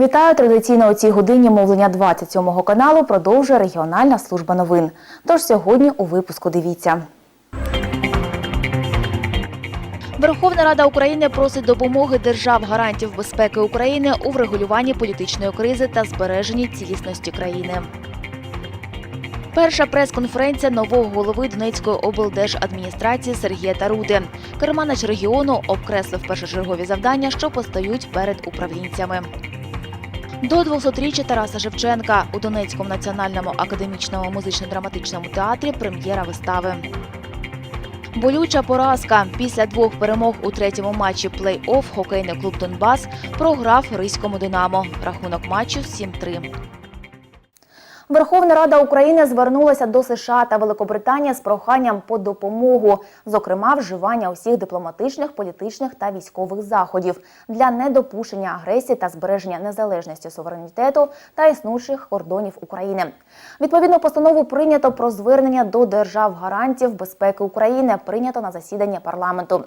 Вітаю традиційно у цій годині мовлення 27 каналу продовжує регіональна служба новин. Тож сьогодні у випуску дивіться. Верховна Рада України просить допомоги держав гарантів безпеки України у врегулюванні політичної кризи та збереженні цілісності країни. Перша прес-конференція нового голови Донецької облдержадміністрації Сергія Таруди. Керманич регіону обкреслив першочергові завдання, що постають перед управлінцями. До 200-річчя Тараса Шевченка у Донецькому національному академічному музично-драматичному театрі прем'єра вистави. Болюча поразка після двох перемог у третьому матчі плей-офф хокейний клуб Донбас програв Ризькому Динамо. Рахунок матчу 7-3. Верховна Рада України звернулася до США та Великобританії з проханням по допомогу, зокрема вживання усіх дипломатичних, політичних та військових заходів для недопущення агресії та збереження незалежності суверенітету та існуючих кордонів України. Відповідну постанову прийнято про звернення до держав гарантів безпеки України, прийнято на засіданні парламенту.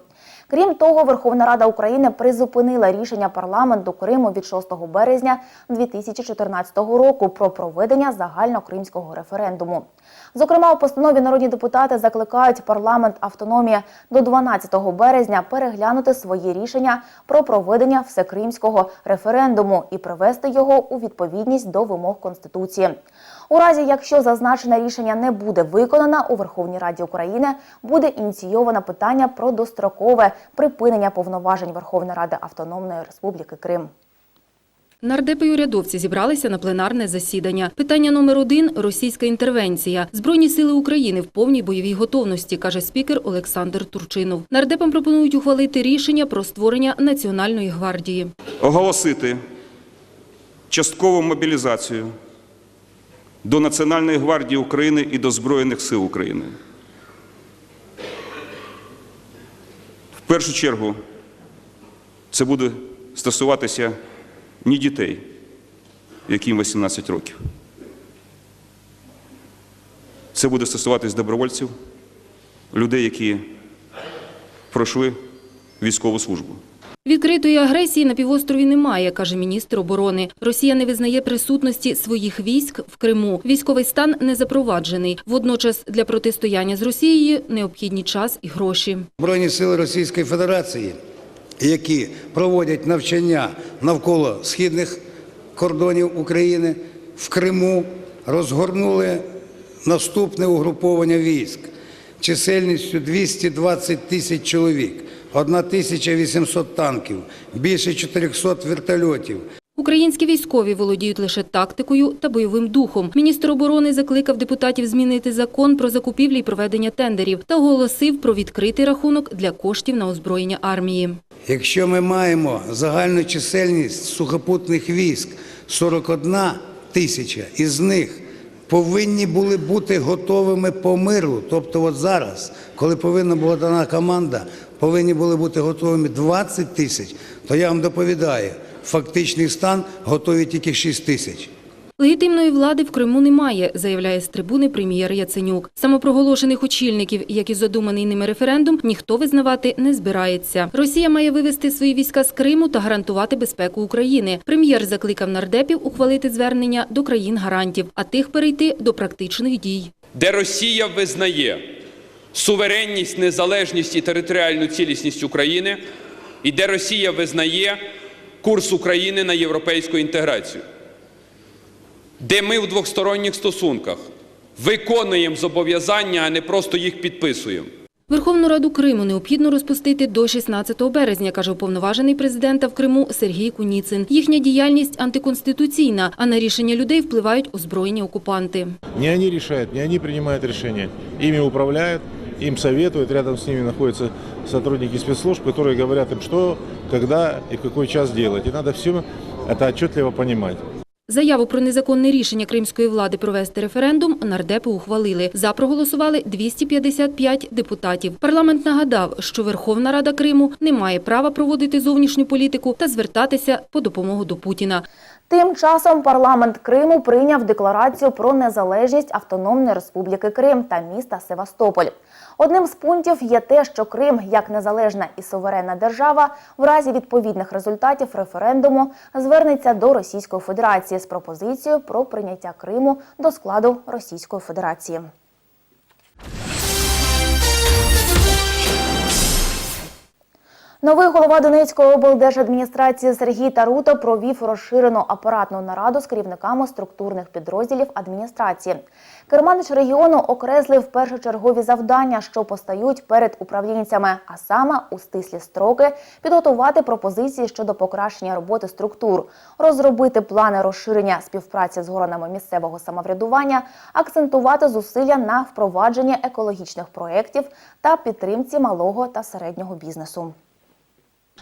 Крім того, Верховна Рада України призупинила рішення парламенту Криму від 6 березня 2014 року про проведення загальнокримського референдуму. Зокрема, у постанові народні депутати закликають парламент автономії до 12 березня переглянути свої рішення про проведення всекримського референдуму і привести його у відповідність до вимог Конституції. У разі, якщо зазначене рішення не буде виконано, у Верховній Раді України буде ініційовано питання про дострокове припинення повноважень Верховної Ради Автономної Республіки Крим. Нардепи й урядовці зібралися на пленарне засідання. Питання номер один – російська інтервенція. Збройні сили України в повній бойовій готовності, каже спікер Олександр Турчинов. Нардепам пропонують ухвалити рішення про створення Національної гвардії. оголосити часткову мобілізацію до Національної гвардії України і до Збройних сил України. В першу чергу це буде стосуватися не дітей, яким 18 років. Це буде стосуватись добровольців, людей, які пройшли військову службу. Відкритої агресії на півострові немає, каже міністр оборони. Росія не визнає присутності своїх військ в Криму. Військовий стан не запроваджений. Водночас для протистояння з Росією необхідні час і гроші. Збройні сили Російської Федерації, які проводять навчання навколо східних кордонів України в Криму, розгорнули наступне угруповання військ чисельністю 220 тисяч чоловік, 1800 танків, більше 400 вертольотів. Українські військові володіють лише тактикою та бойовим духом. Міністр оборони закликав депутатів змінити закон про закупівлі і проведення тендерів та оголосив про відкритий рахунок для коштів на озброєння армії. Якщо ми маємо загальну чисельність сухопутних військ 41 тисяча, із них повинні були бути готовими по миру. Тобто, от зараз, коли повинна була дана команда, повинні були бути готовими 20 тисяч, то я вам доповідаю, фактичний стан готові тільки 6 тисяч. Легітимної влади в Криму немає, заявляє з трибуни прем'єр Яценюк. Самопроголошених очільників, як і задуманий ними референдум, ніхто визнавати не збирається. Росія має вивести свої війська з Криму та гарантувати безпеку України. Прем'єр закликав нардепів ухвалити звернення до країн-гарантів, а тих перейти до практичних дій. де Росія визнає суверенність, незалежність і територіальну цілісність України, і де Росія визнає курс України на європейську інтеграцію, де ми в двосторонніх стосунках виконуємо зобов'язання, а не просто їх підписуємо. Верховну Раду Криму необхідно розпустити до 16 березня, каже уповноважений президента в Криму Сергій Куніцин. Їхня діяльність антиконституційна, а на рішення людей впливають озброєні окупанти. Не они решают, не они принимают решения. Ими управляют, им советуют, рядом с ними находятся сотрудники спецслужб, которые говорят им, что, когда и в какой час делать. И надо все это отчетливо понимать. Заяву про незаконне рішення кримської влади провести референдум нардепи ухвалили. За проголосували 255 депутатів. Парламент нагадав, що Верховна Рада Криму не має права проводити зовнішню політику та звертатися по допомогу до Путіна. Тим часом парламент Криму прийняв декларацію про незалежність Автономної Республіки Крим та міста Севастополь. Одним з пунктів є те, що Крим, як незалежна і суверенна держава, в разі відповідних результатів референдуму звернеться до Російської Федерації з пропозицією про прийняття Криму до складу Російської Федерації. Новий голова Донецької облдержадміністрації Сергій Тарута провів розширену апаратну нараду з керівниками структурних підрозділів адміністрації. Керманич регіону окреслив першочергові завдання, що постають перед управлінцями, а саме у стислі строки підготувати пропозиції щодо покращення роботи структур, розробити плани розширення співпраці з органами місцевого самоврядування, акцентувати зусилля на впровадженні екологічних проєктів та підтримці малого та середнього бізнесу.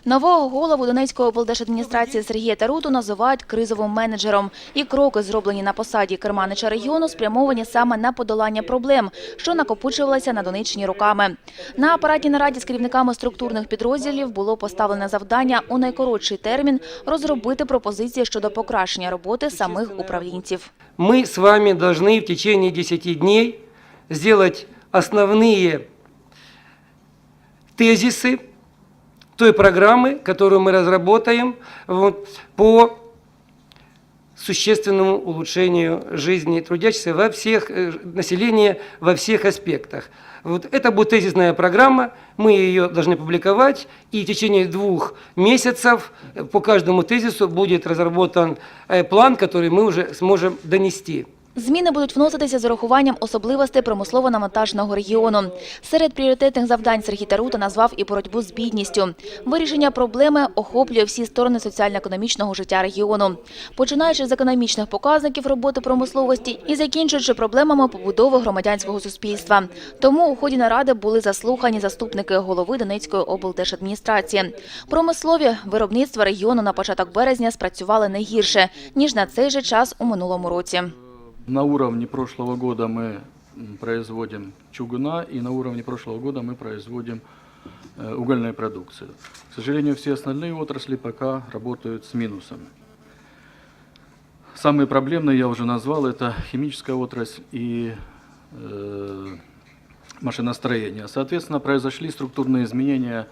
Нового голову Донецької облдержадміністрації Сергія Таруту називають кризовим менеджером. І кроки, зроблені на посаді керманича регіону, спрямовані саме на подолання проблем, що накопичувалися на Донеччині роками. На апаратній нараді з керівниками структурних підрозділів було поставлене завдання у найкоротший термін розробити пропозиції щодо покращення роботи самих управлінців. мы с вами должны в течение 10 дней сделать основные тезисы Той программы, которую мы разработаем вот, по существенному улучшению жизни трудящихся во всех, э, населения во всех аспектах. Вот это будет тезисная программа, мы ее должны публиковать, и в течение двух месяцев э, по каждому тезису будет разработан э, план, который мы уже сможем донести. Зміни будуть вноситися з урахуванням особливостей промислово-навантаженого регіону. Серед пріоритетних завдань Сергій Тарута назвав і боротьбу з бідністю. Вирішення проблеми охоплює всі сторони соціально-економічного життя регіону, починаючи з економічних показників роботи промисловості і закінчуючи проблемами побудови громадянського суспільства. Тому у ході наради були заслухані заступники голови Донецької облдержадміністрації. Промислові виробництва регіону на початок березня спрацювали не гірше ніж на цей же час у минулому році. На уровне прошлого года мы производим чугуна, и на уровне прошлого года мы производим э, угольную продукцию. К сожалению, все остальные отрасли пока работают с минусами. Самые проблемные я уже назвал, это химическая отрасль и э, машиностроение. Соответственно, произошли структурные изменения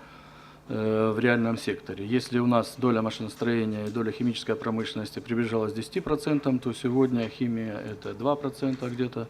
в реальном секторе. Если у нас доля машиностроения и доля химической промышленности приближалась к 10%, то сегодня химия это 2% где-то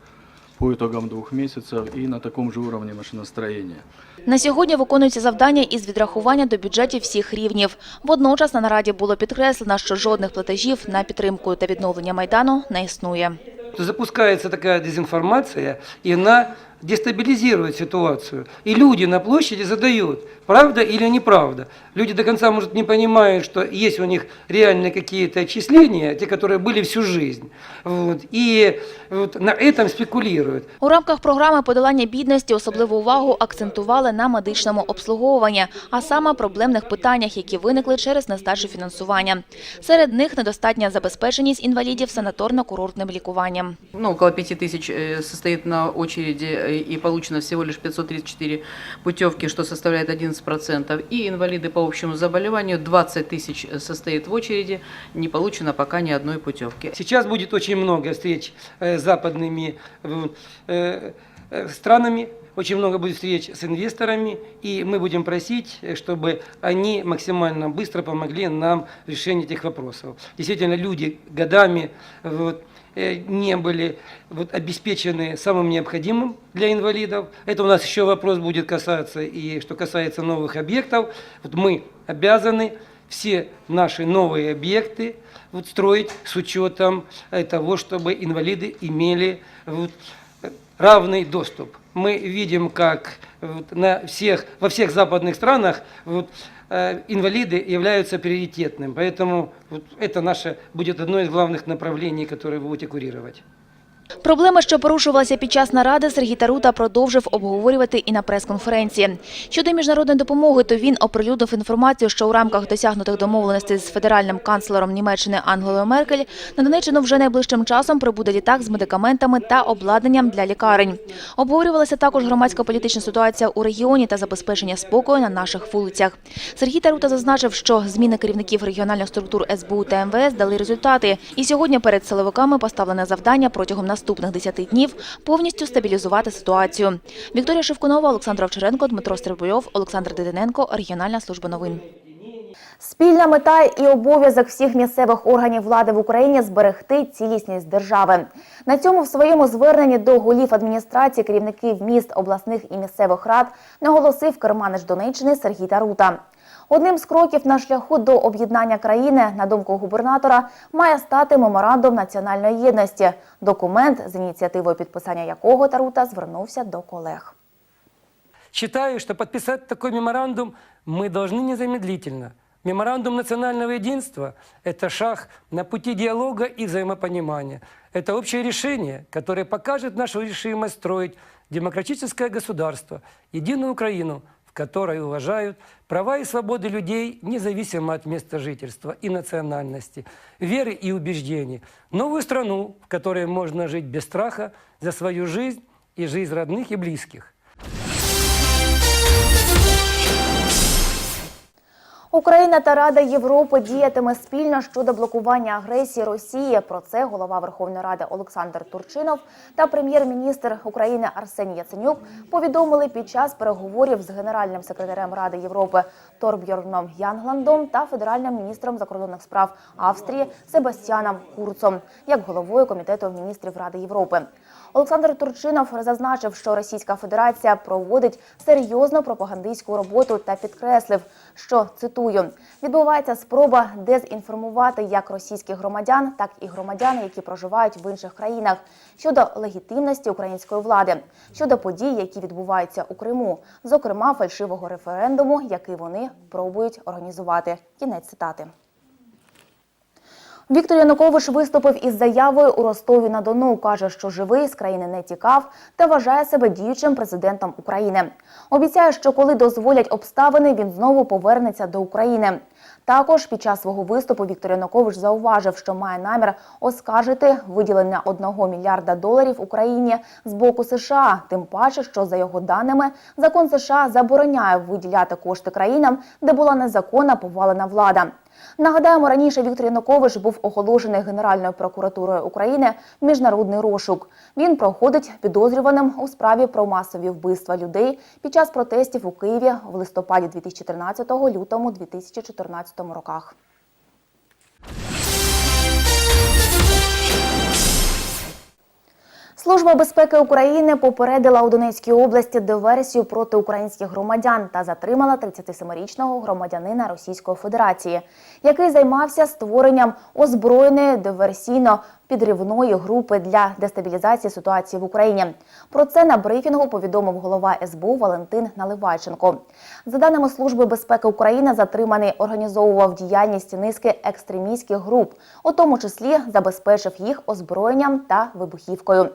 по итогам двух месяцев и на таком же уровне машиностроения. На сьогодні виконуються завдання із відрахування до бюджетів всіх рівнів. Водночас на нараді було підкреслено, що жодних платежів на підтримку та відновлення майдану не існує. Запускается такая дезинформация, и она дестабилизирует ситуацию. И люди на площади задают, правда или неправда. Люди до конца, может, не понимают, что есть у них реально какие-то отчисления, те, которые были всю жизнь. Вот, и вот на этом спекулируют. У рамках програми подолання бідності особливу увагу акцентували на медичному обслуговуванні, а саме проблемних питаннях, які виникли через нестачу фінансування. Серед них недостатня забезпеченість інвалідів санаторно-курортним лікуванням. ну, около 5 тысяч э, состоит на очереди э, и получено всего лишь 534 путевки, что составляет 11%. И инвалиды по общему заболеванию 20 тысяч состоит в очереди, не получено пока ни одной путевки. Сейчас будет очень много встреч э, с западными э, э, странами, очень много будет встреч с инвесторами, и мы будем просить, чтобы они максимально быстро помогли нам в решении этих вопросов. Действительно, люди годами вот, не были вот, обеспечены самым необходимым для инвалидов. Это у нас еще вопрос будет касаться, и что касается новых объектов, вот мы обязаны все наши новые объекты вот, строить с учетом э, того, чтобы инвалиды имели вот, э, равный доступ. Мы видим, как вот, на всех, во всех западных странах вот, э, инвалиды являются приоритетным. Поэтому вот, это наше будет одно из главных направлений, которые вы будете курировать. Проблеми, що порушувалися під час наради, Сергій Тарута продовжив обговорювати і на прес-конференції. Щодо міжнародної допомоги, то він оприлюднив інформацію, що у рамках досягнутих домовленостей з федеральним канцлером Німеччини Ангелою Меркель на Донеччину вже найближчим часом прибуде літак з медикаментами та обладнанням для лікарень. Обговорювалася також громадська політична ситуація у регіоні та забезпечення спокою на наших вулицях. Сергій Тарута зазначив, що зміни керівників регіональних структур СБУ та МВС дали результати. І сьогодні перед силовиками поставлене завдання протягом наступних 10 днів повністю стабілізувати ситуацію. Вікторія Шевкунова, Олександр Овчаренко, Дмитро Стрибульов, Олександр Дидиненко, Регіональна служба новин. Спільна мета і обов'язок всіх місцевих органів влади в Україні зберегти цілісність держави. На цьому в своєму зверненні до голів адміністрації керівників міст, обласних і місцевих рад наголосив керманич Донеччини Сергій Тарута. Одним з кроків на шляху до об'єднання країни, на думку губернатора, має стати меморандум національної єдності, документ, з ініціативою підписання якого Тарута звернувся до колег. Считаю, что подписать такой меморандум мы должны незамедлительно. Меморандум национального единства – это шаг на пути диалога и взаимопонимания. Это общее решение, которое покажет нашу решимость строить демократическое государство, единую Украину, в которой уважают права и свободы людей, независимо от места жительства и национальности, веры и убеждений. Новую страну, в которой можно жить без страха за свою жизнь и жизнь родных и близких. Україна та Рада Європи діятиме спільно щодо блокування агресії Росії. Про це голова Верховної Ради Олександр Турчинов та прем'єр-міністр України Арсеній Яценюк повідомили під час переговорів з генеральним секретарем Ради Європи Торбьорном Янгландом та федеральним міністром закордонних справ Австрії Себастьяном Курцом, як головою комітету міністрів Ради Європи. Олександр Турчинов зазначив, що Російська Федерація проводить серйозну пропагандистську роботу та підкреслив, що цитую відбувається спроба дезінформувати як російських громадян, так і громадян, які проживають в інших країнах щодо легітимності української влади, щодо подій, які відбуваються у Криму, зокрема фальшивого референдуму, який вони пробують організувати. Кінець цитати. Віктор Янукович виступив із заявою у Ростові на Дону. каже, що живий з країни не тікав та вважає себе діючим президентом України. Обіцяє, що коли дозволять обставини, він знову повернеться до України. Також під час свого виступу Віктор Янукович зауважив, що має намір оскаржити виділення 1 мільярда доларів Україні з боку США. Тим паче, що за його даними закон США забороняє виділяти кошти країнам, де була незаконна повалена влада. Нагадаємо, раніше Віктор Янукович був оголошений Генеральною прокуратурою України міжнародний розшук. Він проходить підозрюваним у справі про масові вбивства людей під час протестів у Києві в листопаді 2013 лютому 2014 роках. Служба безпеки України попередила у Донецькій області диверсію проти українських громадян та затримала 37-річного громадянина Російської Федерації, який займався створенням озброєної диверсійно підривної групи для дестабілізації ситуації в Україні. Про це на брифінгу повідомив голова СБУ Валентин Наливайченко. За даними Служби безпеки України, затриманий організовував діяльність низки екстремістських груп, у тому числі забезпечив їх озброєнням та вибухівкою.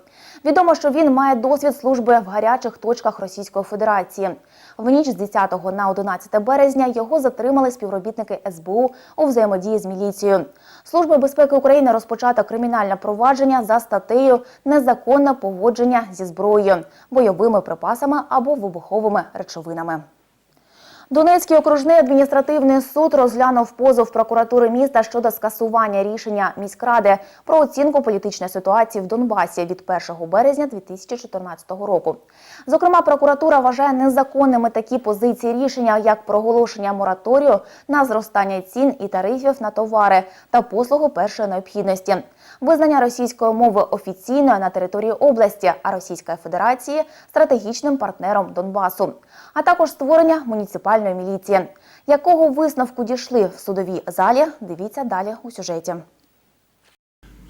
Відомо, що він має досвід служби в гарячих точках Російської Федерації. В ніч з 10 на 11 березня його затримали співробітники СБУ у взаємодії з міліцією. Служба безпеки України розпочата кримінальне провадження за статтею незаконне поводження зі зброєю, бойовими припасами або вибуховими речовинами. Донецький окружний адміністративний суд розглянув позов прокуратури міста щодо скасування рішення міськради про оцінку політичної ситуації в Донбасі від 1 березня 2014 року. Зокрема, прокуратура вважає незаконними такі позиції рішення, як проголошення мораторію на зростання цін і тарифів на товари та послуги першої необхідності, визнання російської мови офіційною на території області, а Російської Федерації стратегічним партнером Донбасу, а також створення муніципальної міліції. Якого висновку дійшли в судовій залі? Дивіться далі у сюжеті.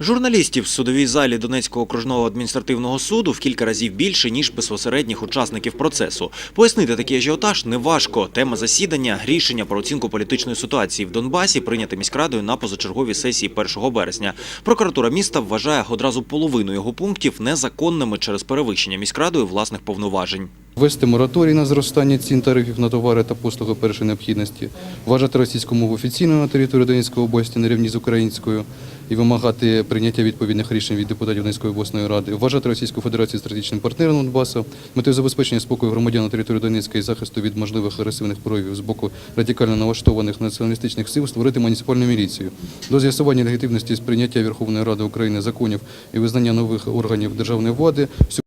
Журналістів в судовій залі Донецького окружного адміністративного суду в кілька разів більше, ніж безпосередніх учасників процесу. Пояснити такий ажіотаж неважко. Тема засідання – рішення про оцінку політичної ситуації в Донбасі, прийняте міськрадою на позачерговій сесії 1 березня. Прокуратура міста вважає одразу половину його пунктів незаконними через перевищення міськрадою власних повноважень. Ввести мораторій на зростання цін тарифів на товари та послуги першої необхідності, вважати російську мову офіційною на території Донецької області на рівні з українською і вимагати прийняття відповідних рішень від депутатів Донецької обласної ради, вважати Російську Федерацію стратегічним партнером Донбасу, метою забезпечення спокою громадян на території Донецька і захисту від можливих агресивних проявів з боку радикально налаштованих націоналістичних сил створити муніципальну міліцію. До з'ясування легітимності сприйняття Верховної Ради України законів і визнання нових органів державної влади